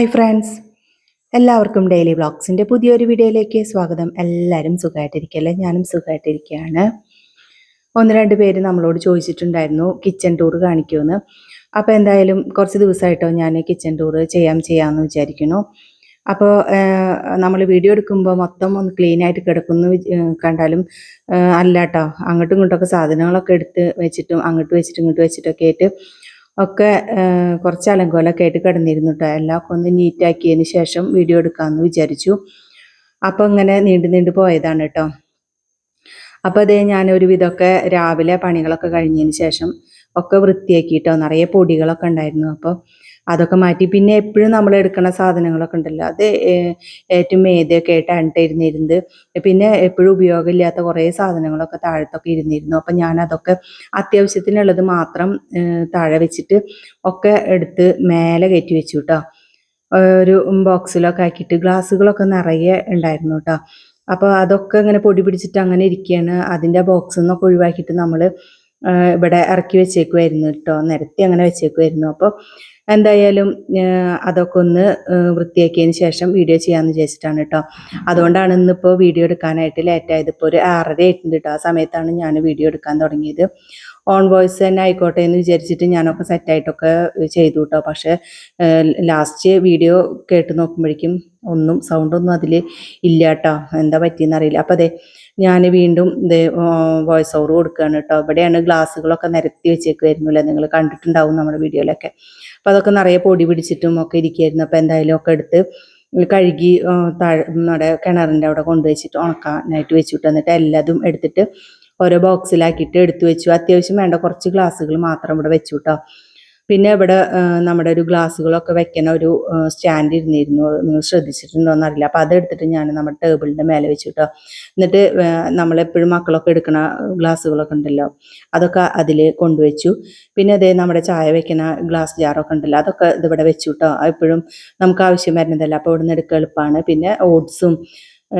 Hi friends എല്ലാവർക്കും ഡെയിലി വ്ളോഗ്സിന്റെ പുതിയൊരു വീഡിയോയിലേക്ക് സ്വാഗതം. എല്ലാവരും സുഖമായിട്ടിരിക്കല്ലേ? ഞാനും സുഖമായിട്ടിരിക്കുകയാണ്. ഒന്ന് രണ്ട് പേര് നമ്മളോട് ചോദിച്ചിട്ടുണ്ടായിരുന്നു കിച്ചൺ ടൂർ കാണിക്കുമെന്ന്. അപ്പോൾ എന്തായാലും കുറച്ച് ദിവസമായിട്ടോ ഞാൻ കിച്ചൺ ടൂർ ചെയ്യാം ചെയ്യാമെന്ന് വിചാരിക്കുന്നു. അപ്പോൾ നമ്മൾ വീഡിയോ എടുക്കുമ്പോൾ മൊത്തം ഒന്ന് ക്ലീൻ ആയിട്ട് കിടക്കുന്നു കണ്ടാലും അല്ല കേട്ടോ അങ്ങോട്ടും ഇങ്ങോട്ടൊക്കെ സാധനങ്ങളൊക്കെ എടുത്ത് വെച്ചിട്ടും അങ്ങോട്ട് വെച്ചിട്ടും ഇങ്ങോട്ട് വെച്ചിട്ടൊക്കെ ആയിട്ട് ഒക്കെ കുറച്ച് അലങ്കോലൊക്കെ ആയിട്ട് കിടന്നിരുന്നു എല്ലാം ഒക്കെ ഒന്ന് നീറ്റാക്കിയതിന് ശേഷം വീഡിയോ എടുക്കാമെന്ന് വിചാരിച്ചു. അപ്പോൾ ഇങ്ങനെ നീണ്ടു നീണ്ടു പോയതാണ് കേട്ടോ അപ്പോൾ അതേ ഞാൻ ഒരു വിധമൊക്കെ രാവിലെ പണികളൊക്കെ കഴിഞ്ഞതിന് ശേഷം ഒക്കെ വൃത്തിയാക്കിയിട്ടോ നിറയെ പൊടികളൊക്കെ ഉണ്ടായിരുന്നു. അപ്പോൾ അതൊക്കെ മാറ്റി. പിന്നെ എപ്പോഴും നമ്മൾ എടുക്കുന്ന സാധനങ്ങളൊക്കെ ഉണ്ടല്ലോ. അത് ഏറ്റവും മേതയൊക്കെ ആയിട്ടാണ് ഇരുന്നിരുന്നത്. പിന്നെ എപ്പോഴും ഉപയോഗമില്ലാത്ത കുറേ സാധനങ്ങളൊക്കെ താഴത്തൊക്കെ ഇരുന്നിരുന്നു. അപ്പം ഞാൻ അതൊക്കെ അത്യാവശ്യത്തിനുള്ളത് മാത്രം താഴെ വെച്ചിട്ട് ഒക്കെ എടുത്ത് മേലെ കയറ്റി വെച്ചു കേട്ടോ ഒരു ബോക്സിലൊക്കെ ആക്കിയിട്ട് ഗ്ലാസ്സുകളൊക്കെ നിറയെ ഉണ്ടായിരുന്നു കേട്ടോ അപ്പോൾ അതൊക്കെ ഇങ്ങനെ പൊടി പിടിച്ചിട്ട് അങ്ങനെ ഇരിക്കുകയാണ് അതിന്റെ ബോക്സിൽ നിന്നൊക്കെ ഒഴിവാക്കിയിട്ട് നമ്മൾ ഇവിടെ ഇറക്കി വെച്ചേക്കുമായിരുന്നു കേട്ടോ. നിരത്തി അങ്ങനെ വെച്ചേക്കുമായിരുന്നു അപ്പോൾ എന്തായാലും അതൊക്കെ ഒന്ന് വൃത്തിയാക്കിയതിന് ശേഷം വീഡിയോ ചെയ്യാമെന്ന് വിചാരിച്ചിട്ടാണ് കേട്ടോ. അതുകൊണ്ടാണ് ഇന്നിപ്പോൾ വീഡിയോ എടുക്കാനായിട്ട് ലേറ്റായത് ഇപ്പോൾ ഒരു ആറര ആയിട്ടുണ്ട് കേട്ടോ. ആ സമയത്താണ് ഞാൻ വീഡിയോ എടുക്കാൻ തുടങ്ങിയത്. ഓൺ വോയിസ് തന്നെ ആയിക്കോട്ടെ എന്ന് വിചാരിച്ചിട്ട് ഞാനൊക്കെ സെറ്റായിട്ടൊക്കെ ചെയ്തു കേട്ടോ. പക്ഷേ ലാസ്റ്റ് വീഡിയോ കേട്ട് നോക്കുമ്പോഴേക്കും ഒന്നും സൗണ്ടൊന്നും അതിൽ ഇല്ല കേട്ടോ. എന്താ പറ്റിയെന്നറിയില്ല അപ്പോൾ അതെ ഞാൻ വീണ്ടും ഇത് വോയിസ് ഓവർ കൊടുക്കുകയാണ് കേട്ടോ. ഇവിടെയാണ് ഗ്ലാസ്സുകളൊക്കെ നിരത്തി വെച്ചേക്കുമായിരുന്നില്ല നിങ്ങൾ കണ്ടിട്ടുണ്ടാവും നമ്മുടെ വീഡിയോയിലൊക്കെ. അപ്പോൾ അതൊക്കെ നിറയെ പൊടി പിടിച്ചിട്ടും ഒക്കെ ഇരിക്കുമായിരുന്നു അപ്പോൾ എന്തായാലും ഒക്കെ എടുത്ത് കഴുകി താഴെ നമ്മുടെ കിണറിന്റെ അവിടെ കൊണ്ടുവച്ചിട്ട് ഉണക്കാനായിട്ട് വെച്ചിട്ട് എന്നിട്ട് എല്ലാതും എടുത്തിട്ട് ഓരോ ബോക്സിലാക്കിയിട്ട് എടുത്തു വെച്ചു. അത്യാവശ്യം വേണ്ട കുറച്ച് ഗ്ലാസ്സുകൾ മാത്രം ഇവിടെ വെച്ചു കേട്ടോ പിന്നെ ഇവിടെ നമ്മുടെ ഒരു ഗ്ലാസ്സുകളൊക്കെ വെക്കണ ഒരു സ്റ്റാൻഡ് ഇരുന്നിരുന്നു. നിങ്ങൾ ശ്രദ്ധിച്ചിട്ടുണ്ടോ എന്നറിയില്ല. അപ്പോൾ അതെടുത്തിട്ട് ഞാൻ നമ്മുടെ ടേബിളിന്റെ മേലെ വെച്ചു കേട്ടോ എന്നിട്ട് നമ്മളെപ്പോഴും മക്കളൊക്കെ എടുക്കുന്ന ഗ്ലാസ്സുകളൊക്കെ ഉണ്ടല്ലോ അതൊക്കെ അതിൽ കൊണ്ടുവച്ചു. പിന്നെ അതേ നമ്മുടെ ചായ വെക്കണ ഗ്ലാസ് ജാറൊക്കെ ഉണ്ടല്ലോ അതൊക്കെ ഇതിവിടെ വെച്ചു കേട്ടോ എപ്പോഴും നമുക്ക് ആവശ്യം വരുന്നതല്ല. അപ്പോൾ ഇവിടെ നിന്ന് എടുക്കുക എളുപ്പമാണ് പിന്നെ ഓട്സും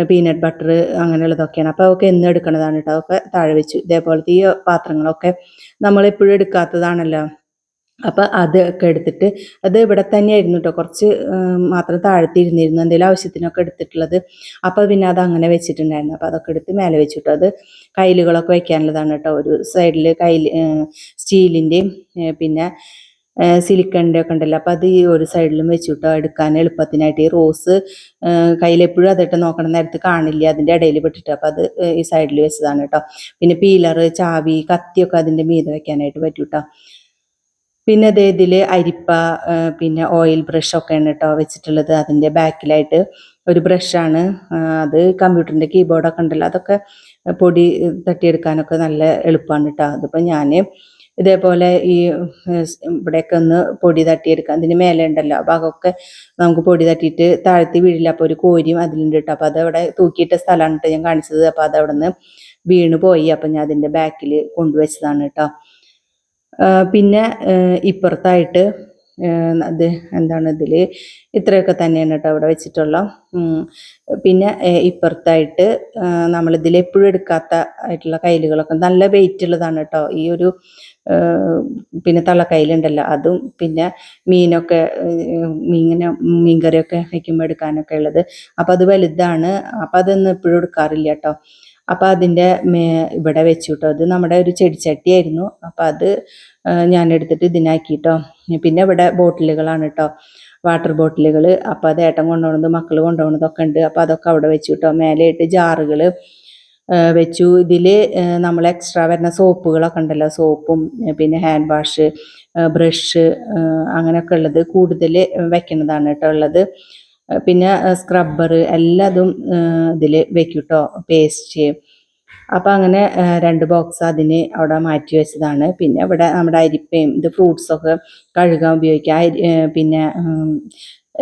പീനട്ട് ബട്ടർ അങ്ങനെയുള്ളതൊക്കെയാണ്. അപ്പോൾ അതൊക്കെ എന്നും എടുക്കണതാണ് കേട്ടോ അതൊക്കെ താഴെ വെച്ചു. ഇതേപോലത്തെ ഈ പാത്രങ്ങളൊക്കെ നമ്മളെപ്പോഴും എടുക്കാത്തതാണല്ലോ. അപ്പോൾ അതൊക്കെ എടുത്തിട്ട് അത് ഇവിടെ തന്നെയായിരുന്നു കേട്ടോ കുറച്ച് മാത്രം താഴ്ത്തിയിരുന്നിരുന്നു. എന്തെങ്കിലും ആവശ്യത്തിനൊക്കെ എടുത്തിട്ടുള്ളത്. അപ്പോൾ പിന്നെ അത് അങ്ങനെ വെച്ചിട്ടുണ്ടായിരുന്നു. അപ്പോൾ അതൊക്കെ എടുത്ത് മേലെ വെച്ചു കേട്ടോ അത് കയ്യിലുകളൊക്കെ വെക്കാനുള്ളതാണ് കേട്ടോ ഒരു സൈഡിൽ കയ്യിൽ സ്റ്റീലിന്റെയും പിന്നെ സിലിക്കണിന്റെ ഒക്കെ ഉണ്ടല്ലോ. അപ്പോൾ അത് ഈ ഒരു സൈഡിലും വെച്ചു കേട്ടോ എടുക്കാൻ എളുപ്പത്തിനായിട്ട് ഈ റോസ് കയ്യിലെപ്പോഴും അതിട്ട് നോക്കണ നേരത്ത് കാണില്ല. അതിന്റെ ഇടയിൽ പെട്ടിട്ട്. അപ്പോൾ അത് ഈ സൈഡിൽ വെച്ചതാണ് കേട്ടോ പിന്നെ പീലർ ചാവി കത്തിയൊക്കെ അതിന്റെ മീതെ വെക്കാനായിട്ട് പറ്റും കേട്ടോ പിന്നെ അതേ ഇതിൽ അരിപ്പ പിന്നെ ഓയിൽ ബ്രഷൊക്കെയാണ് കേട്ടോ വെച്ചിട്ടുള്ളത്. അതിന്റെ ബാക്കിലായിട്ട് ഒരു ബ്രഷാണ് അത് കമ്പ്യൂട്ടറിന്റെ കീബോർഡൊക്കെ ഉണ്ടല്ലോ അതൊക്കെ പൊടി തട്ടിയെടുക്കാനൊക്കെ നല്ല എളുപ്പമാണ് കേട്ടോ. അതിപ്പോൾ ഞാൻ ഇതേപോലെ ഈ ഇവിടെയൊക്കെ ഒന്ന് പൊടി തട്ടിയെടുക്കാം. അതിന് മേലെ ഉണ്ടല്ലോ ഭാഗമൊക്കെ നമുക്ക് പൊടി തട്ടിയിട്ട് താഴ്ത്തി വീഴില്ല. അപ്പോൾ ഒരു കോരിയും അതിലുണ്ട് കേട്ടോ. അപ്പോൾ അതവിടെ തൂക്കിയിട്ട സ്ഥലമാണ് കേട്ടോ ഞാൻ കാണിച്ചത്. അപ്പോൾ അതവിടെ നിന്ന് വീണ് പോയി. അപ്പം ഞാൻ അതിന്റെ ബാക്കിൽ കൊണ്ടുവച്ചതാണ് കേട്ടോ. പിന്നെ ഇപ്പുറത്തായിട്ട് അത് എന്താണ് ഇതിൽ ഇത്രയൊക്കെ തന്നെയാണ് കേട്ടോ അവിടെ വെച്ചിട്ടുള്ള. പിന്നെ ഇപ്പുറത്തായിട്ട് നമ്മളിതിൽ എപ്പോഴും എടുക്കാത്ത ആയിട്ടുള്ള കയ്യിലുകളൊക്കെ നല്ല വെയിറ്റ് ഉള്ളതാണ് കേട്ടോ. ഈ ഒരു പിന്നെ തള്ളക്കയിലുണ്ടല്ലോ അതും പിന്നെ മീനൊക്കെ മീങ്ങനെ മീൻകറിയൊക്കെ വെക്കുമ്പോൾ എടുക്കാനൊക്കെ ഉള്ളത്. അപ്പോൾ അത് വലുതാണ്. അപ്പോൾ അതൊന്നും എപ്പോഴും എടുക്കാറില്ല കേട്ടോ. അപ്പം അതിന്റെ ഇവിടെ വെച്ചു കേട്ടോ അത് നമ്മുടെ ഒരു ചെടിച്ചട്ടിയായിരുന്നു. അപ്പം അത് ഞാൻ എടുത്തിട്ട് ഇതിനാക്കിട്ടോ. പിന്നെ ഇവിടെ ബോട്ടിലുകളാണ് കേട്ടോ വാട്ടർ ബോട്ടിലുകൾ അപ്പം അത് ഏട്ടൻ കൊണ്ടുപോകുന്നത് മക്കൾ കൊണ്ടുപോകുന്നതൊക്കെ ഉണ്ട്. അപ്പം അതൊക്കെ അവിടെ വെച്ചു കേട്ടോ മേലെയിട്ട് ജാറുകൾ വെച്ചു. ഇതിൽ നമ്മൾ എക്സ്ട്രാ വരുന്ന സോപ്പുകളൊക്കെ ഉണ്ടല്ലോ. സോപ്പും പിന്നെ ഹാൻഡ് വാഷ് ബ്രഷ് അങ്ങനെയൊക്കെ ഉള്ളത് കൂടുതൽ വെക്കുന്നതാണ് കേട്ടോ ഉള്ളത്. പിന്നെ സ്ക്രബ്ബർ എല്ലാതും ഇതിൽ വെക്കും കേട്ടോ പേസ്റ്റ് അപ്പം അങ്ങനെ രണ്ട് ബോക്സ് അതിന് അവിടെ മാറ്റി വെച്ചതാണ്. പിന്നെ ഇവിടെ നമ്മുടെ അരിപ്പയും ഇത് ഫ്രൂട്ട്സൊക്കെ കഴുകാൻ ഉപയോഗിക്കുക പിന്നെ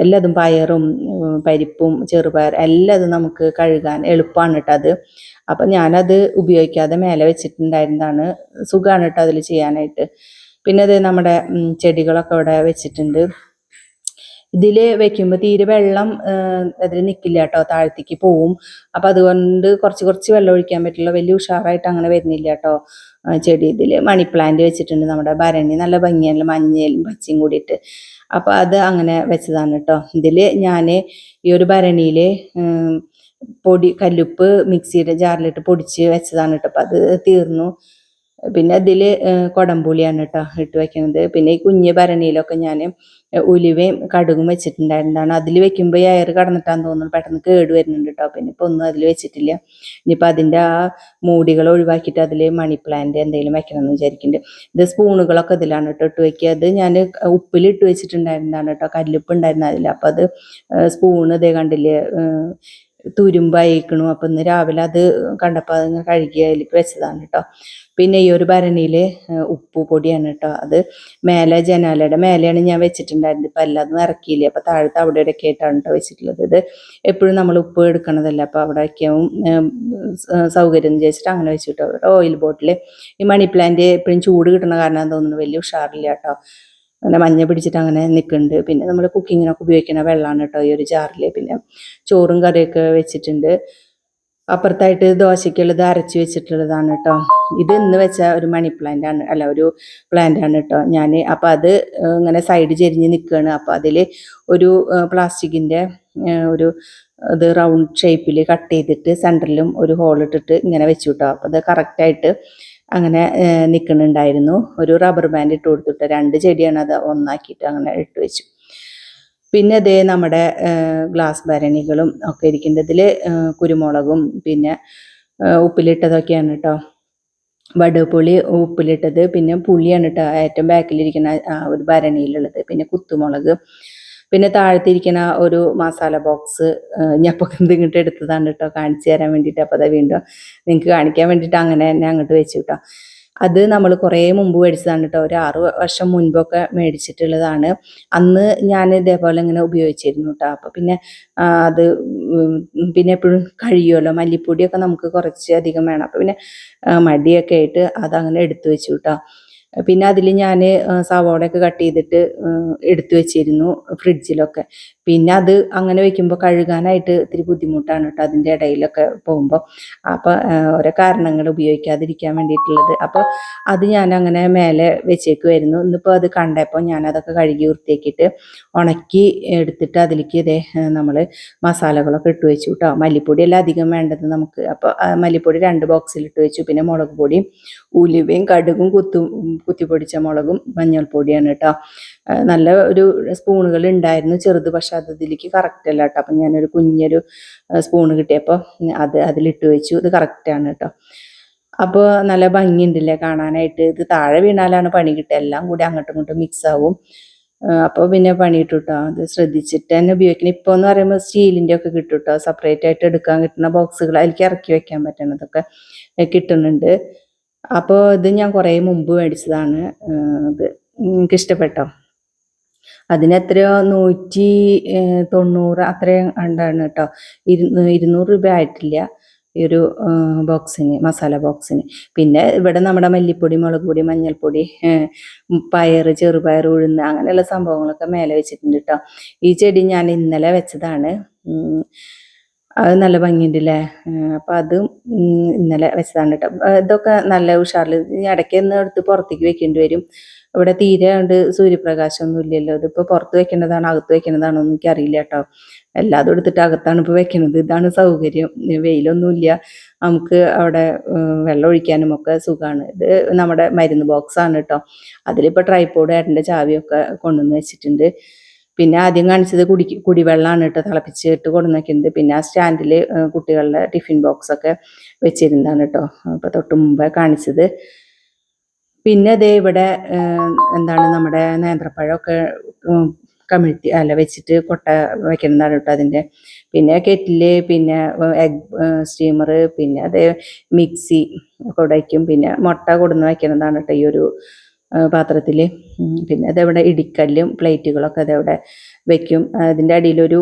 എല്ലാതും പയറും പരിപ്പും ചെറുപയർ എല്ലാതും നമുക്ക് കഴുകാൻ എളുപ്പമാണ് കേട്ടോ അത്. അപ്പം ഞാനത് ഉപയോഗിക്കാതെ മേലെ വെച്ചിട്ടുണ്ടായിരുന്നതാണ്. സുഖമാണ് കേട്ടോ അതിൽ ചെയ്യാനായിട്ട്. പിന്നെ അത് നമ്മുടെ ചെടികളൊക്കെ ഇവിടെ വെച്ചിട്ടുണ്ട്. ഇതിൽ വെക്കുമ്പോൾ തീരെ വെള്ളം അതിൽ നിൽക്കില്ല കേട്ടോ താഴത്തേക്ക് പോവും. അപ്പം അതുകൊണ്ട് കുറച്ച് കുറച്ച് വെള്ളം ഒഴിക്കാൻ പറ്റില്ല. വലിയ ഉഷാറായിട്ട് അങ്ങനെ വരുന്നില്ല കേട്ടോ ചെടി ഇതിൽ മണി പ്ലാന്റ് വെച്ചിട്ടുണ്ട് നമ്മുടെ ഭരണി. നല്ല ഭംഗിയല്ല മഞ്ഞയിലും പച്ചയും കൂടിയിട്ട്. അപ്പോൾ അത് അങ്ങനെ വെച്ചതാണ് കേട്ടോ ഇതിൽ ഞാൻ ഈ ഒരു ഭരണിയിൽ പൊടി കല്ലുപ്പ് മിക്സിയുടെ ജാറിലിട്ട് പൊടിച്ച് വെച്ചതാണ് കേട്ടോ അപ്പം അത് തീർന്നു. പിന്നെ അതിൽ കുടംപുളിയാണ് കേട്ടോ ഇട്ട് വയ്ക്കുന്നത് പിന്നെ ഈ കുഞ്ഞ് ഭരണിയിലൊക്കെ ഞാൻ ഉലുവയും കടുകും വെച്ചിട്ടുണ്ടായിരുന്നതാണ്. അതിൽ വെക്കുമ്പോൾ ഈ എയർ കടന്നിട്ടാന്ന് തോന്നുന്നു പെട്ടെന്ന് കേട് വരുന്നുണ്ട് കേട്ടോ പിന്നെ ഇപ്പോൾ ഒന്നും അതിൽ വെച്ചിട്ടില്ല. ഇനിയിപ്പോൾ അതിന്റെ ആ മൂടികൾ ഒഴിവാക്കിയിട്ട് അതിൽ മണി പ്ലാന്റ് എന്തെങ്കിലും വെക്കണം എന്ന് വിചാരിക്കുന്നുണ്ട് ഇത് സ്പൂണുകളൊക്കെ ഇതിലാണ് കേട്ടോ ഇട്ട് വെക്കുക അത് ഞാൻ ഉപ്പിലിട്ട് വെച്ചിട്ടുണ്ടായിരുന്നതാണ് കേട്ടോ കല്ലുപ്പ് ഉണ്ടായിരുന്ന അതിൽ അപ്പോൾ അത് സ്പൂണ് ഇതേ കണ്ടില്ലേ ഏഹ് തുരുമ്പായിക്കണു. അപ്പം ഇന്ന് രാവിലെ അത് കണ്ടപ്പോൾ അതിങ്ങനെ കഴുകി അതിൽ വെച്ചതാണ് കേട്ടോ പിന്നെ ഈ ഒരു ഭരണിയിൽ ഉപ്പ് പൊടിയാണ് കേട്ടോ അത് മേലെ ജനാലയുടെ മേലെയാണ് ഞാൻ വെച്ചിട്ടുണ്ടായിരുന്നത്. ഇപ്പം എല്ലാതും ഇറക്കിയില്ല. അപ്പം താഴത്തെ അവിടെ ഇടയ്ക്ക് ആയിട്ടാണ് കേട്ടോ വെച്ചിട്ടുള്ളത്. ഇത് എപ്പോഴും നമ്മൾ ഉപ്പ് എടുക്കണതല്ല. അപ്പോൾ അവിടെ ഒക്കെയാവും സൗകര്യം വിചാരിച്ചിട്ട് അങ്ങനെ വെച്ചിട്ടോ. ഓയിൽ ബോട്ടിൽ ഈ മണി പ്ലാന്റ് എപ്പോഴും ചൂട് കിട്ടണ കാരണം തോന്നുന്നു. വലിയ ഉഷാറില്ല കേട്ടോ അങ്ങനെ മഞ്ഞ പിടിച്ചിട്ട് അങ്ങനെ നിൽക്കുന്നുണ്ട് പിന്നെ നമ്മൾ കുക്കിങ്ങിനൊക്കെ ഉപയോഗിക്കുന്ന വെള്ളമാണ് കേട്ടോ ഈ ഒരു ജാറിൽ പിന്നെ ചോറും കറിയൊക്കെ വെച്ചിട്ടുണ്ട്. അപ്പുറത്തായിട്ട് ദോശയ്ക്കുള്ളത് അരച്ച് വെച്ചിട്ടുള്ളതാണ് കേട്ടോ ഇത് ഇന്ന് വെച്ച ഒരു മണി പ്ലാന്റ് ആണ്. അല്ല ഒരു പ്ലാന്റ് ആണ് കേട്ടോ ഞാൻ അപ്പോൾ അത് ഇങ്ങനെ സൈഡ് ചെരിഞ്ഞ് നിൽക്കുകയാണ് അപ്പോൾ അതിൽ ഒരു പ്ലാസ്റ്റിക്കിന്റെ ഒരു ഇത് റൗണ്ട് ഷേപ്പിൽ കട്ട് ചെയ്തിട്ട് സെന്ററിലും ഒരു ഹോൾ ഇട്ടിട്ട് ഇങ്ങനെ വെച്ചു കേട്ടോ അപ്പോൾ അത് കറക്റ്റായിട്ട് അങ്ങനെ നിൽക്കുന്നുണ്ടായിരുന്നു ഒരു റബ്ബർ ബാൻഡ് ഇട്ട് കൊടുത്തിട്ട് രണ്ട് ചെടിയാണ് അത് ഒന്നാക്കിയിട്ട് അങ്ങനെ ഇട്ട് വെച്ചു. പിന്നെ അതേ നമ്മുടെ ഗ്ലാസ് ഭരണികളും ഒക്കെ ഇരിക്കേണ്ടതിൽ കുരുമുളകും പിന്നെ ഉപ്പിലിട്ടതൊക്കെയാണ് കേട്ടോ വടുപുളി ഉപ്പിലിട്ടത് പിന്നെ പുളിയാണ് കേട്ടോ ഏറ്റവും ബാക്കിലിരിക്കുന്ന ആ ഒരു ഭരണിയിലുള്ളത്. പിന്നെ കുത്തുമുളക് പിന്നെ താഴത്തിരിക്കുന്ന ഒരു മസാല ബോക്സ് ഞപ്പൊക്കെ ഇങ്ങോട്ട് എടുത്തതാണ് കേട്ടോ. കാണിച്ചു തരാൻ വേണ്ടിയിട്ട് അപ്പോൾ അത് വീണ്ടും നിങ്ങൾക്ക് കാണിക്കാൻ വേണ്ടിയിട്ട് അങ്ങനെ തന്നെ അങ്ങോട്ട് വെച്ചു കേട്ടോ അത് നമ്മൾ കുറേ മുമ്പ് മേടിച്ചതാണ് കേട്ടോ ഒരു ആറ് വർഷം മുൻപൊക്കെ മേടിച്ചിട്ടുള്ളതാണ്. അന്ന് ഞാൻ ഇതേപോലെ ഇങ്ങനെ ഉപയോഗിച്ചിരുന്നു കേട്ടോ അപ്പോൾ പിന്നെ അത് പിന്നെ എപ്പോഴും കഴിയുമല്ലോ? മല്ലിപ്പൊടിയൊക്കെ നമുക്ക് കുറച്ച് അധികം വേണം. അപ്പോൾ പിന്നെ മടിയൊക്കെ ആയിട്ട് അതങ്ങനെ എടുത്തു വെച്ചു കേട്ടോ പിന്നെ അതിൽ ഞാൻ സവോളയൊക്കെ കട്ട് ചെയ്തിട്ട് എടുത്തു വെച്ചിരുന്നു ഫ്രിഡ്ജിലൊക്കെ. പിന്നെ അത് അങ്ങനെ വെക്കുമ്പോൾ കഴുകാനായിട്ട് ഇത്തിരി ബുദ്ധിമുട്ടാണ് കേട്ടോ അതിന്റെ ഇടയിലൊക്കെ പോകുമ്പോൾ അപ്പോൾ ഓരോ കാരണങ്ങൾ ഉപയോഗിക്കാതിരിക്കാൻ വേണ്ടിയിട്ടുള്ളത്. അപ്പോൾ അത് ഞാൻ അങ്ങനെ മേലെ വെച്ചേക്കുമായിരുന്നു ഇന്നിപ്പോൾ അത് കണ്ടപ്പോൾ ഞാൻ അതൊക്കെ കഴുകി വൃത്തിയാക്കിയിട്ട് ഉണക്കി എടുത്തിട്ട് അതിലേക്ക് ഇതേ നമ്മൾ മസാലകളൊക്കെ ഇട്ട് വെച്ചു കേട്ടോ. മല്ലിപ്പൊടിയെല്ലാം അധികം വേണ്ടത് നമുക്ക്. അപ്പോൾ മല്ലിപ്പൊടി രണ്ട് ബോക്സിൽ ഇട്ട് വെച്ചു. പിന്നെ മുളക് പൊടിയും ഉലുവയും കടുകും കുത്തും കുത്തിപ്പൊടിച്ച മുളകും മഞ്ഞൾപ്പൊടിയാണ് കേട്ടോ. നല്ല ഒരു സ്പൂണുകൾ ഉണ്ടായിരുന്നു ചെറുത് പക്ഷെ അത് ഇതിലേക്ക് കറക്റ്റ് അല്ല കേട്ടോ. അപ്പം ഞാനൊരു കുഞ്ഞൊരു സ്പൂണ് കിട്ടിയപ്പോൾ അത് അതിലിട്ട് വെച്ചു. ഇത് കറക്റ്റാണ് കേട്ടോ. അപ്പോൾ നല്ല ഭംഗിയുണ്ടല്ലേ കാണാനായിട്ട്. ഇത് താഴെ വീണാലാണ് പണി കിട്ടുക. എല്ലാം കൂടി അങ്ങോട്ടും ഇങ്ങോട്ടും മിക്സ് ആവും. അപ്പോൾ പിന്നെ പണിയിട്ടു കേട്ടോ അത് ശ്രദ്ധിച്ചിട്ട് തന്നെ ഉപയോഗിക്കണം. ഇപ്പോൾ എന്ന് പറയുമ്പോൾ സ്റ്റീലിന്റെ ഒക്കെ കിട്ടും കേട്ടോ സെപ്പറേറ്റ് ആയിട്ട് എടുക്കാൻ കിട്ടുന്ന ബോക്സുകൾ അതിലേക്ക് ഇറക്കി വെക്കാൻ പറ്റണതൊക്കെ കിട്ടുന്നുണ്ട്. അപ്പോൾ ഇത് ഞാൻ കുറേ മുമ്പ് മേടിച്ചതാണ്. ഇത് എനിക്ക് ഇഷ്ടപ്പെട്ടോ അതിന് എത്രയോ? നൂറ്റി തൊണ്ണൂറ് അത്രയും ഉണ്ടാണ് കേട്ടോ. ഇരു ഇരുന്നൂറ് രൂപ ആയിട്ടില്ല ഈ ഒരു ബോക്സിന് മസാല ബോക്സിന്. പിന്നെ ഇവിടെ നമ്മുടെ മല്ലിപ്പൊടി മുളക് പൊടി മഞ്ഞൾപ്പൊടി പയർ ചെറുപയർ ഉഴുന്ന് അങ്ങനെയുള്ള സംഭവങ്ങളൊക്കെ മേലെ വെച്ചിട്ടുണ്ട് കേട്ടോ. ഈ ചെടി ഞാൻ ഇന്നലെ വെച്ചതാണ്. അത് നല്ല ഭംഗിയുണ്ടല്ലേ? അപ്പം അതും ഇന്നലെ വെച്ചതാണ് കേട്ടോ ഇതൊക്കെ നല്ല ഉഷാറിൽ ഇടയ്ക്ക് ഒന്ന് എടുത്ത് പുറത്തേക്ക് വെക്കേണ്ടി വരും. ഇവിടെ തീരെ ഉണ്ട് സൂര്യപ്രകാശമൊന്നും ഇല്ലല്ലോ. ഇതിപ്പോൾ പുറത്ത് വെക്കേണ്ടതാണോ അകത്ത് വെക്കേണ്ടതാണോ എന്ന് എനിക്കറിയില്ല കേട്ടോ എല്ലാതും എടുത്തിട്ട് അകത്താണ് ഇപ്പോൾ വെക്കുന്നത് ഇതാണ് സൗകര്യം. വെയിലൊന്നുമില്ല നമുക്ക് അവിടെ വെള്ളം ഒഴിക്കാനും ഒക്കെ സുഖമാണ് ഇത് നമ്മുടെ മരുന്ന് ബോക്സ് ആണ് കേട്ടോ അതിലിപ്പോൾ ട്രൈപ്പോഡ് ഏട്ടന്റെ ചാവിയൊക്കെ കൊണ്ടുവന്ന് വെച്ചിട്ടുണ്ട്. പിന്നെ ആദ്യം കാണിച്ചത് കുടി കുടിവെള്ളമാണ് കേട്ടോ തിളപ്പിച്ചിട്ട് കൊണ്ടുവന്ന് വെക്കുന്നത് പിന്നെ ആ സ്റ്റാൻഡിൽ കുട്ടികളുടെ ടിഫിൻ ബോക്സ് ഒക്കെ വെച്ചിരുന്നതാണ് കേട്ടോ. അപ്പോൾ തൊട്ട് മുമ്പേ കാണിച്ചത്. പിന്നെ ദേ ഇവിടെ എന്താണ് നമ്മുടെ നേന്ത്രപ്പഴമൊക്കെ കമിഴ്ത്തി അല്ല വെച്ചിട്ട് കൊട്ട വെക്കുന്നതാണ് കേട്ടോ അതിന്റെ. പിന്നെ കെറ്റിൽ പിന്നെ എഗ് സ്റ്റീമർ പിന്നെ അതേ മിക്സി ഒക്കെ വയ്ക്കും. പിന്നെ മുട്ട കൊടുന്ന് വയ്ക്കുന്നതാണ് കേട്ടോ ഈ ഒരു പാത്രത്തിൽ പിന്നെ അതവിടെ ഇടിക്കല്ലും പ്ലേറ്റുകളൊക്കെ അതവിടെ വെക്കും. അതിന്റെ അടിയിലൊരു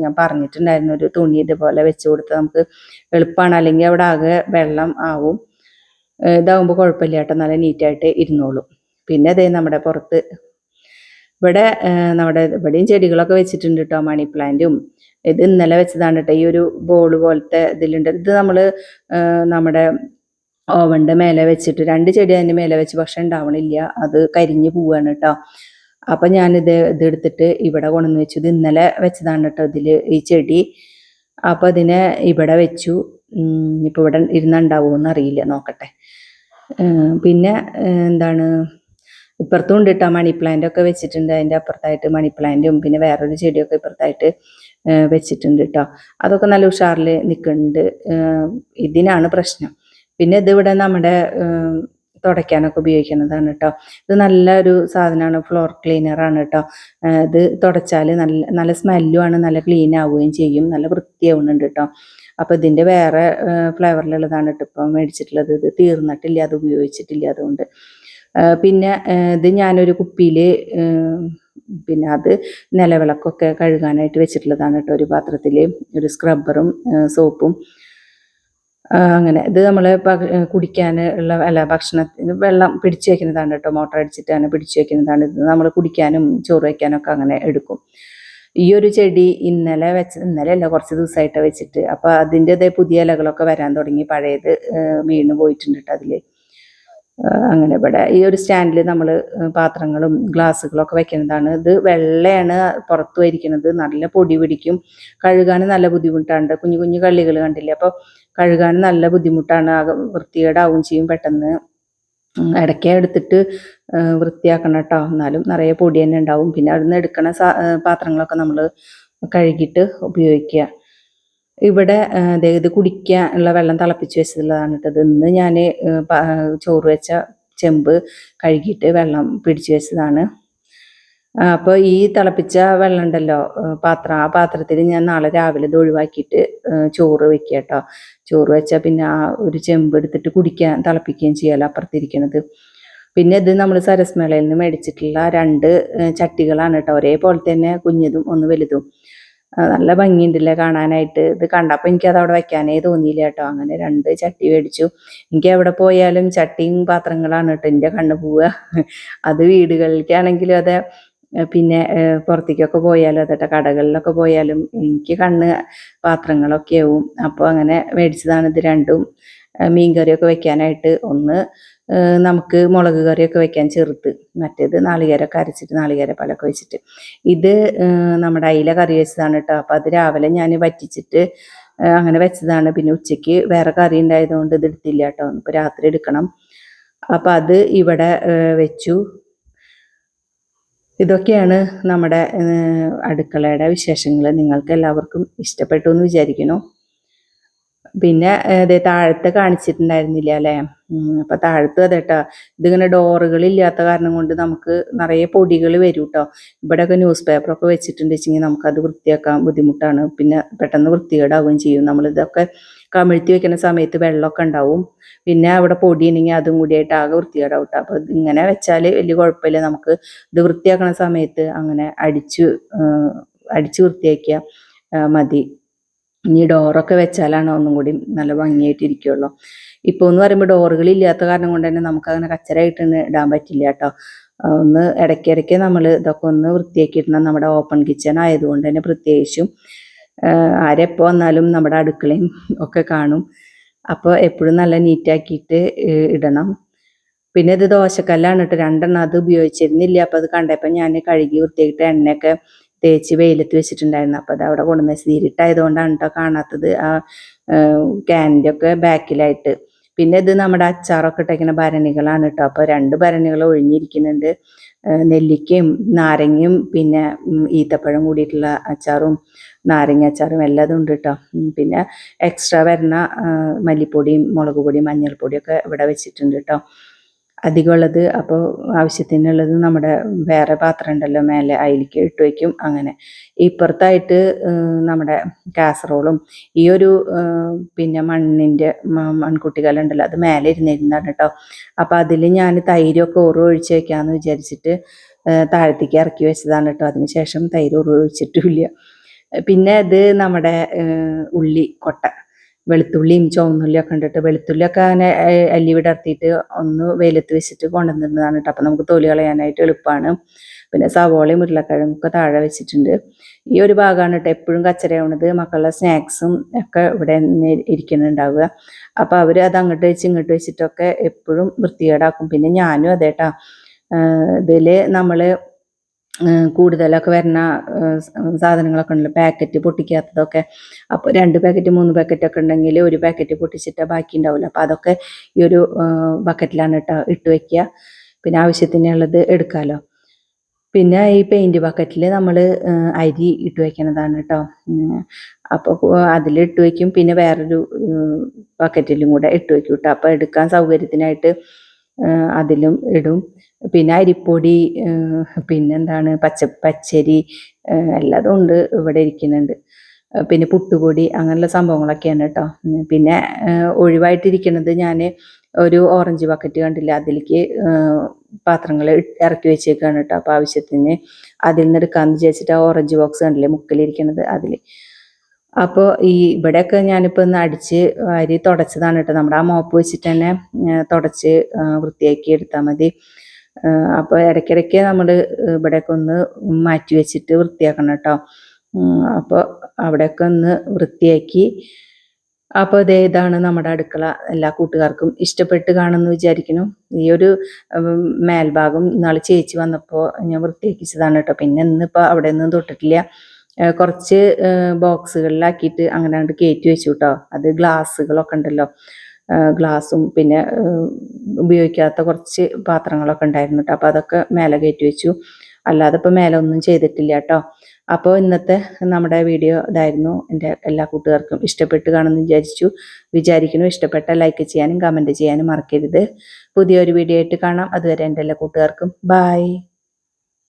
ഞാൻ പറഞ്ഞിട്ടുണ്ടായിരുന്നു ഒരു തുണി ഇതുപോലെ വെച്ച് കൊടുത്ത് നമുക്ക് എളുപ്പമാണ് അല്ലെങ്കിൽ അവിടെ ആകെ വെള്ളം ആവും. ഇതാവുമ്പോൾ കുഴപ്പമില്ല കേട്ടോ. നല്ല നീറ്റായിട്ട് ഇരുന്നോളും. പിന്നെ അതേ നമ്മുടെ പുറത്ത് ഇവിടെ നമ്മുടെ ഇവിടെയും ചെടികളൊക്കെ വെച്ചിട്ടുണ്ട് കേട്ടോ. മണി പ്ലാന്റും. ഇത് ഇന്നലെ വെച്ചതാണ് കേട്ടോ. ഈ ഒരു ബോൾ പോലത്തെ ഇതിലുണ്ട്. ഇത് നമ്മൾ നമ്മുടെ ഓവന്റെ മേലെ വെച്ചിട്ട് രണ്ട് ചെടി അതിന്റെ മേലെ വെച്ച് പക്ഷെ ഉണ്ടാവണില്ല. അത് കരിഞ്ഞു പോവാണ് കേട്ടോ അപ്പൊ ഞാനിത് ഇതെടുത്തിട്ട് ഇവിടെ കൊണ്ടുവന്ന് വെച്ചു. ഇത് ഇന്നലെ വെച്ചതാണ് കേട്ടോ ഇതിൽ ഈ ചെടി. അപ്പൊ അതിനെ ഇവിടെ വെച്ചു. ഇപ്പൊ ഇവിടെ ഇരുന്നുണ്ടാവുമെന്ന് അറിയില്ല. നോക്കട്ടെ. പിന്നെ എന്താണ്? ഇപ്പുറത്തും ഉണ്ട് കേട്ടോ മണി പ്ലാന്റ് ഒക്കെ വെച്ചിട്ടുണ്ട്. അതിന്റെ അപ്പുറത്തായിട്ട് മണി പ്ലാന്റും പിന്നെ വേറൊരു ചെടിയൊക്കെ ഇപ്പുറത്തായിട്ട് വെച്ചിട്ടുണ്ട് കേട്ടോ അതൊക്കെ നല്ല ഉഷാറിൽ നിൽക്കുന്നുണ്ട്. ഇതിനാണ് പ്രശ്നം. പിന്നെ ഇതിവിടെ നമ്മുടെ തുടയ്ക്കാനൊക്കെ ഉപയോഗിക്കുന്നതാണ് കേട്ടോ ഇത് നല്ലൊരു സാധനമാണ് ഫ്ലോർ ക്ലീനറാണ് കേട്ടോ ഇത് തുടച്ചാൽ നല്ല നല്ല സ്മെല്ലും ആണ് നല്ല ക്ലീൻ ആവുകയും ചെയ്യും നല്ല വൃത്തിയാവുന്നുണ്ട് കേട്ടോ അപ്പോൾ ഇതിന്റെ വേറെ ഫ്ലേവറിലുള്ളതാണ് കേട്ടോ ഇപ്പം മേടിച്ചിട്ടുള്ളത്. ഇത് തീർന്നിട്ടില്ല അത് ഉപയോഗിച്ചിട്ടില്ല അതുകൊണ്ട്. പിന്നെ ഇത് ഞാനൊരു കുപ്പിയിൽ പിന്നെ അത് നിലവിളക്കൊക്കെ കഴുകാനായിട്ട് വെച്ചിട്ടുള്ളതാണ് കേട്ടോ ഒരു പാത്രത്തിൽ ഒരു സ്ക്രബറും സോപ്പും അങ്ങനെ. ഇത് നമ്മൾ കുടിക്കാൻ ഉള്ള അല്ല ഭക്ഷണത്തിന് വെള്ളം പിടിച്ചു വയ്ക്കുന്നതാണ് കേട്ടോ. മോട്ടർ അടിച്ചിട്ടാണ് പിടിച്ചു വയ്ക്കുന്നതാണ് ഇത് നമ്മൾ കുടിക്കാനും ചോറ് വയ്ക്കാനൊക്കെ അങ്ങനെ എടുക്കും. ഈ ഒരു ചെടി ഇന്നലെ വെച്ച് ഇന്നലെ അല്ല കുറച്ച് ദിവസമായിട്ട് വെച്ചിട്ട്. അപ്പോൾ അതിന്റെ ഇതേ പുതിയ ഇലകളൊക്കെ വരാൻ തുടങ്ങി. പഴയത് വീണ് പോയിട്ടുണ്ട് കേട്ടോ അതിൽ. ആ, അങ്ങനെ ഇവിടെ ഈ ഒരു സ്റ്റാൻഡിൽ നമ്മൾ പാത്രങ്ങളും ഗ്ലാസ്സുകളും ഒക്കെ വെക്കുന്നതാണ്. ഇത് വെള്ളയാണ് പുറത്തു വരിക്കുന്നത് നല്ല പൊടി പിടിക്കും. കഴുകാൻ നല്ല ബുദ്ധിമുട്ടാണ്. കുഞ്ഞു കുഞ്ഞു കള്ളികൾ കണ്ടില്ലേ? അപ്പോൾ കഴുകാൻ നല്ല ബുദ്ധിമുട്ടാണ്. വൃത്തികേടാവും ചെയ്യും പെട്ടെന്ന്. ഇടയ്ക്ക് എടുത്തിട്ട് വൃത്തിയാക്കണം കേട്ടോ എന്നാലും നിറയെ പൊടി തന്നെ ഉണ്ടാവും. പിന്നെ അവിടുന്ന് എടുക്കണ പാത്രങ്ങളൊക്കെ നമ്മൾ കഴുകിയിട്ട് ഉപയോഗിക്കുക. ഇവിടെ ഇത് കുടിക്കാൻ ഉള്ള വെള്ളം തിളപ്പിച്ച് വെച്ചിട്ടുള്ളതാണ് കേട്ടത് ഇന്ന് ഞാൻ ചോറ് വെച്ച ചെമ്പ് കഴുകിയിട്ട് വെള്ളം പിടിച്ചു വെച്ചതാണ്. അപ്പോൾ ഈ തിളപ്പിച്ച വെള്ളം ഉണ്ടല്ലോ പാത്രം ആ പാത്രത്തിൽ ഞാൻ നാളെ രാവിലെ ഇത് ഒഴിവാക്കിയിട്ട് ചോറ് വെക്കുക കേട്ടോ. ചോറ് വെച്ചാൽ പിന്നെ ആ ഒരു ചെമ്പ് എടുത്തിട്ട് കുടിക്കാൻ തിളപ്പിക്കുകയും ചെയ്യാലോ അപ്പുറത്തിരിക്കണത്. പിന്നെ ഇത് നമ്മൾ സരസ്മേളയിൽ നിന്ന് മേടിച്ചിട്ടുള്ള രണ്ട് ചട്ടികളാണ് കേട്ടോ. ഒരേപോലെ തന്നെ കുഞ്ഞതും ഒന്ന് വലുതും. നല്ല ഭംഗിയുണ്ടല്ലേ കാണാനായിട്ട്? ഇത് കണ്ടപ്പോൾ എനിക്കത് അവിടെ വെക്കാനേ തോന്നിയില്ല കേട്ടോ. അങ്ങനെ രണ്ട് ചട്ടി മേടിച്ചു. എനിക്ക് എവിടെ പോയാലും ചട്ടിയും പാത്രങ്ങളാണ് കേട്ടോ എന്റെ കണ്ണ് പോവുക. അത് വീടുകളിലേക്കാണെങ്കിലും അതെ. പിന്നെ പുറത്തേക്കൊക്കെ പോയാലും അതട്ടെ കടകളിലൊക്കെ പോയാലും എനിക്ക് കണ്ണ് പാത്രങ്ങളൊക്കെ ആവും. അപ്പോൾ അങ്ങനെ മേടിച്ചതാണ് ഇത് രണ്ടും. മീൻകറിയൊക്കെ മീൻ കറിയൊക്കെ വെക്കാനായിട്ട് ഒന്ന് നമുക്ക് മുളക് കറിയൊക്കെ വെക്കാൻ ചെറുത്ത് മറ്റേത് നാളികേരമൊക്കെ അരച്ചിട്ട് നാളികേര പാലൊക്കെ വെച്ചിട്ട്. ഇത് നമ്മുടെ അയില കറി വെച്ചതാണ് കേട്ടോ. അപ്പം അത് രാവിലെ ഞാൻ വറ്റിച്ചിട്ട് അങ്ങനെ വെച്ചതാണ്. പിന്നെ ഉച്ചയ്ക്ക് വേറെ കറി ഉണ്ടായതുകൊണ്ട് ഇത് എടുത്തില്ല കേട്ടോ. ഇപ്പോൾ രാത്രി എടുക്കണം. അപ്പം അത് ഇവിടെ വെച്ചു. ഇതൊക്കെയാണ് നമ്മുടെ അടുക്കളയുടെ വിശേഷങ്ങൾ നിങ്ങൾക്ക് എല്ലാവർക്കും ഇഷ്ടപ്പെട്ടു എന്ന് വിചാരിക്കുന്നു. പിന്നെ ഇത് താഴത്തെ കാണിച്ചിട്ടുണ്ടായിരുന്നില്ല അല്ലേ? അപ്പൊ താഴത്ത് കേട്ടോ ഇതിങ്ങനെ ഡോറുകൾ ഇല്ലാത്ത കാരണം കൊണ്ട് നമുക്ക് നിറയെ പൊടികൾ വരും കേട്ടോ ഇവിടെയൊക്കെ ന്യൂസ് പേപ്പറൊക്കെ വെച്ചിട്ടുണ്ട് വെച്ചെങ്കിൽ അത് വൃത്തിയാക്കാൻ ബുദ്ധിമുട്ടാണ്. പിന്നെ പെട്ടെന്ന് വൃത്തികേടാവുകയും ചെയ്യും. നമ്മൾ ഇതൊക്കെ കമിഴ്ത്തി വെക്കുന്ന സമയത്ത് വെള്ളമൊക്കെ ഉണ്ടാവും. പിന്നെ അവിടെ പൊടി ഉണ്ടെങ്കിൽ അതും കൂടിയായിട്ട് ആകെ വൃത്തികേടാവും കേട്ടോ അപ്പൊ ഇങ്ങനെ വെച്ചാൽ വലിയ കുഴപ്പമില്ല. നമുക്ക് ഇത് വൃത്തിയാക്കുന്ന സമയത്ത് അങ്ങനെ അടിച്ചു അടിച്ച് വൃത്തിയാക്കിയാൽ മതി. ഇനി ഡോറൊക്കെ വെച്ചാലാണ് ഒന്നും കൂടി നല്ല ഭംഗിയായിട്ട് ഇരിക്കുള്ളൂ. ഇപ്പോൾ എന്ന് പറയുമ്പോൾ ഡോറുകൾ ഇല്ലാത്ത കാരണം കൊണ്ട് തന്നെ നമുക്ക് അങ്ങനെ കച്ചറായിട്ട് ഇടാൻ പറ്റില്ല കേട്ടോ. ഒന്ന് ഇടയ്ക്കിടയ്ക്ക് നമ്മൾ ഇതൊക്കെ ഒന്ന് വൃത്തിയാക്കിയിടണം. നമ്മുടെ ഓപ്പൺ കിച്ചൺ ആയതുകൊണ്ട് തന്നെ പ്രത്യേകിച്ചും ആരെപ്പോൾ വന്നാലും നമ്മുടെ അടുക്കളയും ഒക്കെ കാണും. അപ്പോൾ എപ്പോഴും നല്ല നീറ്റാക്കിയിട്ട് ഇടണം. പിന്നെ ഇത് ദോശക്കല്ലാണ് കേട്ടോ. രണ്ടെണ്ണം അത് ഉപയോഗിച്ചിരുന്നില്ല. അപ്പോൾ അത് കണ്ടപ്പോൾ ഞാൻ കഴുകി വൃത്തിയായിട്ട് എണ്ണയൊക്കെ തേച്ച് വെയിലത്ത് വെച്ചിട്ടുണ്ടായിരുന്നു. അപ്പോൾ അത് അവിടെ കൊണ്ടുവന്ന് സീരിട്ടായതുകൊണ്ടാണ് കേട്ടോ കാണാത്തത്. ആ ക്യാനിന്റെ ഒക്കെ ബാക്കിലായിട്ട്. പിന്നെ ഇത് നമ്മുടെ അച്ചാറൊക്കെ ഇട്ടേക്കുന്ന ഭരണികളാണ് കേട്ടോ അപ്പോൾ രണ്ട് ഭരണികൾ ഒഴിഞ്ഞിരിക്കുന്നുണ്ട്. നെല്ലിക്കയും നാരങ്ങയും പിന്നെ ഈത്തപ്പഴം കൂടിയിട്ടുള്ള അച്ചാറും നാരങ്ങ അച്ചാറും എല്ലാം ഉണ്ട് കേട്ടോ പിന്നെ എക്സ്ട്രാ വരുന്ന മല്ലിപ്പൊടിയും മുളക് പൊടിയും മഞ്ഞൾപ്പൊടിയും ഒക്കെ ഇവിടെ വെച്ചിട്ടുണ്ട് കേട്ടോ അധികമുള്ളത് അപ്പോൾ ആവശ്യത്തിനുള്ളത് നമ്മുടെ വേറെ പാത്രം ഉണ്ടല്ലോ മേലെ അതിലേക്ക് ഇട്ട് വയ്ക്കും അങ്ങനെ. ഇപ്പുറത്തായിട്ട് നമ്മുടെ കാസറോളും ഈ ഒരു പിന്നെ മണ്ണിന്റെ മൺകുട്ടികളുണ്ടല്ലോ അത് മേലെ ഇരുന്നിരുന്നാണ് കേട്ടോ. അപ്പോൾ അതിൽ ഞാൻ തൈരൊക്കെ ഓറ് ഒഴിച്ച് വയ്ക്കാമെന്ന് വിചാരിച്ചിട്ട് താഴത്തേക്ക് ഇറക്കി വെച്ചതാണ് കേട്ടോ. അതിന് ശേഷം തൈര് ഓറ് ഒഴിച്ചിട്ടുമില്ല പിന്നെ അത് നമ്മുടെ ഉള്ളി കൊട്ട. വെളുത്തുള്ളിയും ചുവന്നുള്ളിയും ഒക്കെ ഉണ്ടിട്ട് വെളുത്തുള്ളിയൊക്കെ അങ്ങനെ അല്ലി വിടർത്തിയിട്ട് ഒന്ന് വെയിലത്ത് വെച്ചിട്ട് കൊണ്ടുവന്നിരുന്നതാണ് കേട്ടോ. അപ്പം നമുക്ക് തൊലി കളയാനായിട്ട് എളുപ്പമാണ്. പിന്നെ സവോളയും ഉരുളക്കിഴങ്ങും ഒക്കെ താഴെ വെച്ചിട്ടുണ്ട്. ഈ ഒരു ഭാഗമാണ് കേട്ടോ എപ്പോഴും കച്ചരയാവണത് മക്കളുടെ സ്നാക്സും ഒക്കെ ഇവിടെ ഇരിക്കുന്നുണ്ടാവുക. അപ്പോൾ അവർ അത് അങ്ങോട്ട് വെച്ച് ഇങ്ങോട്ട് വെച്ചിട്ടൊക്കെ എപ്പോഴും വൃത്തികേടാക്കും. പിന്നെ ഞാനും അതേട്ടാ ഇതിൽ നമ്മൾ കൂടുതലൊക്കെ വരുന്ന സാധനങ്ങളൊക്കെ ഉണ്ടല്ലോ. പാക്കറ്റ് പൊട്ടിക്കാത്തതൊക്കെ. അപ്പോൾ രണ്ട് പാക്കറ്റ് മൂന്ന് പാക്കറ്റ് ഒക്കെ ഉണ്ടെങ്കിൽ ഒരു പാക്കറ്റ് പൊട്ടിച്ചിട്ട് ബാക്കി ഉണ്ടാവില്ല അപ്പോൾ അതൊക്കെ ഈ ഒരു ബക്കറ്റിലാണ് ഇട്ട ഇട്ട് വെക്കുക. പിന്നെ ആവശ്യത്തിനുള്ളത് എടുക്കാമല്ലോ പിന്നെ ഈ പെയിന്റ് ബക്കറ്റിൽ നമ്മൾ അരി ഇട്ട് വെക്കണതാണ് കേട്ടോ അപ്പോൾ അതിൽ ഇട്ട് വെക്കും. പിന്നെ വേറൊരു ബക്കറ്റിലും കൂടെ ഇട്ട് വയ്ക്കും കേട്ടോ അപ്പോൾ എടുക്കാൻ സൗകര്യത്തിനായിട്ട് അതിലും ഇടും. പിന്നെ അരിപ്പൊടി പിന്നെന്താണ് പച്ച പച്ചരി എല്ലാതും ഉണ്ട് ഇവിടെ ഇരിക്കുന്നുണ്ട്. പിന്നെ പുട്ടുപൊടി അങ്ങനെയുള്ള സംഭവങ്ങളൊക്കെയാണ് കേട്ടോ. പിന്നെ ഒഴിവായിട്ടിരിക്കുന്നത് ഞാൻ ഒരു ഓറഞ്ച് ബക്കറ്റ് കണ്ടില്ല അതിലേക്ക് പാത്രങ്ങൾ ഇറക്കി വെച്ചേക്കാണ് കേട്ടോ. അപ്പോൾ ആവശ്യത്തിന് അതിൽ നിന്ന് എടുക്കാമെന്ന് വിചാരിച്ചിട്ട് ആ ഓറഞ്ച് ബോക്സ് കണ്ടില്ലേ മുക്കിലിരിക്കുന്നത് അതിൽ അപ്പോൾ ഈ ഇവിടെയൊക്കെ ഞാനിപ്പോൾ ഒന്ന് അടിച്ച് വാരി തുടച്ചതാണ് കേട്ടോ. നമ്മുടെ ആ മോപ്പ് വെച്ചിട്ട് തന്നെ തുടച്ച് വൃത്തിയാക്കി എടുത്താൽ മതി. അപ്പോൾ ഇടയ്ക്കിടയ്ക്ക് നമ്മൾ ഇവിടെയൊക്കെ ഒന്ന് മാറ്റി വെച്ചിട്ട് വൃത്തിയാക്കണം കേട്ടോ. അപ്പോൾ അവിടെയൊക്കെ ഒന്ന് വൃത്തിയാക്കി. അപ്പോൾ ഇതേ ഇതാണ് നമ്മുടെ അടുക്കള. എല്ലാ കൂട്ടുകാർക്കും ഇഷ്ടപ്പെട്ട് കാണുമെന്ന് വിചാരിക്കുന്നു. ഈ ഒരു മേൽഭാഗം ഇന്നാൾ ചേച്ചി വന്നപ്പോൾ ഞാൻ വൃത്തിയാക്കിച്ചതാണ് കേട്ടോ. പിന്നെ ഇന്നിപ്പോൾ അവിടെ ഒന്നും തൊട്ടിട്ടില്ല. കുറച്ച് ബോക്സുകളിലാക്കിയിട്ട് അങ്ങനെ അങ്ങോട്ട് കയറ്റി വെച്ചു കേട്ടോ അത് ഗ്ലാസ്സുകളൊക്കെ ഉണ്ടല്ലോ. ഗ്ലാസും പിന്നെ ഉപയോഗിക്കാത്ത കുറച്ച് പാത്രങ്ങളൊക്കെ ഉണ്ടായിരുന്നു കേട്ടോ അപ്പോൾ അതൊക്കെ മേലെ കയറ്റി വെച്ചു. അല്ലാതെ ഇപ്പോൾ മേലെ ഒന്നും ചെയ്തിട്ടില്ല കേട്ടോ അപ്പോൾ ഇന്നത്തെ നമ്മുടെ വീഡിയോ ഇതായിരുന്നു. എന്റെ എല്ലാ കൂട്ടുകാർക്കും ഇഷ്ടപ്പെട്ട് കാണുമെന്ന് വിചാരിച്ചു. വിചാരിക്കുന്നു ഇഷ്ടപ്പെട്ട ലൈക്ക് ചെയ്യാനും കമന്റ് ചെയ്യാനും മറക്കരുത്. പുതിയൊരു വീഡിയോ ആയിട്ട് കാണാം. അതുവരെ എന്റെ എല്ലാ കൂട്ടുകാർക്കും ബായ്